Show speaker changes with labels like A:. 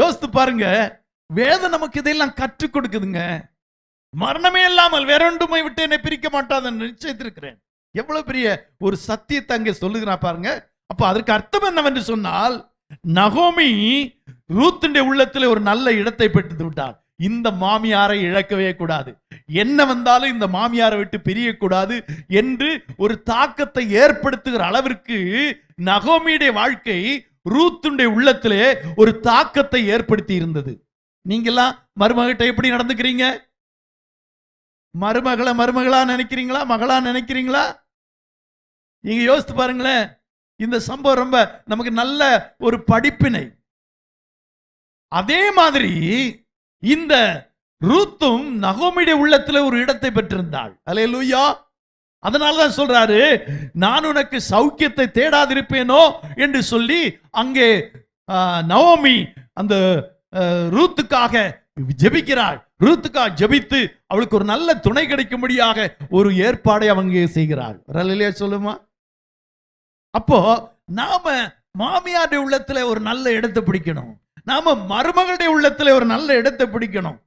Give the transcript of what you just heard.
A: யோசித்து பாருங்க. வேதம் நமக்கு இதையெல்லாம் கற்றுக் கொடுக்குதுங்க. மரணமே இல்லாமல் வேறொன்றுமை விட்டு என்னை பிரிக்க மாட்டாதுன்னு நிச்சயத்திருக்கிறேன். எவ்வளவு பெரிய ஒரு சத்தியத்தை அங்கே சொல்லுகிறான் பாருங்க. அப்ப அதற்கு அர்த்தம் என்னவென்று சொன்னால் நகோமி ரூத்துடைய உள்ளத்தில் ஒரு நல்ல இடத்தை பெற்று விட்டார். இந்த மாமியாரை இழக்கவே கூடாது. என்ன வந்தாலும் இந்த மாமியாரை விட்டு பிரியக்கூடாது என்று ஒரு தாக்கத்தை ஏற்படுத்துகிற அளவிற்கு நகோமியுடைய வாழ்க்கை ரூத்துடைய உள்ளத்திலே ஒரு தாக்கத்தை ஏற்படுத்தி இருந்தது. நீங்கெல்லாம் மருமகிட்ட எப்படி நடந்துக்கிறீங்க? மருமகளை மருமகளா நினைக்கிறீங்களா? மகளா நினைக்கிறீங்களா? நீங்க யோசித்து பாருங்களேன். இந்த சம்பவம் ரொம்ப நமக்கு நல்ல ஒரு படிப்பினை. அதே மாதிரி இந்த ரூத்தும் நகோமியுடைய உள்ளத்துல ஒரு இடத்தை பெற்றிருந்தாள். அல்லேலூயா அதனால தான் சொல்றாரு நான் உனக்கு சௌக்கியத்தை தேடாதிருப்பேனோ? என்று சொல்லி அங்கே நவமி அந்த ரூத்துக்காக ஜெபிக்கிறாள். ரூத்துக்காக ஜெபித்து அவளுக்கு ஒரு நல்ல துணை கிடைக்கும்படியாக ஒரு ஏற்பாடை அவங்க செய்கிறாள். இல்லையா சொல்லுமா? அப்போ நாம மாமியாருடைய உள்ளத்துல ஒரு நல்ல இடத்தை பிடிக்கணும். நாம மருமகளுடைய உள்ளத்துல ஒரு நல்ல இடத்தை பிடிக்கணும்.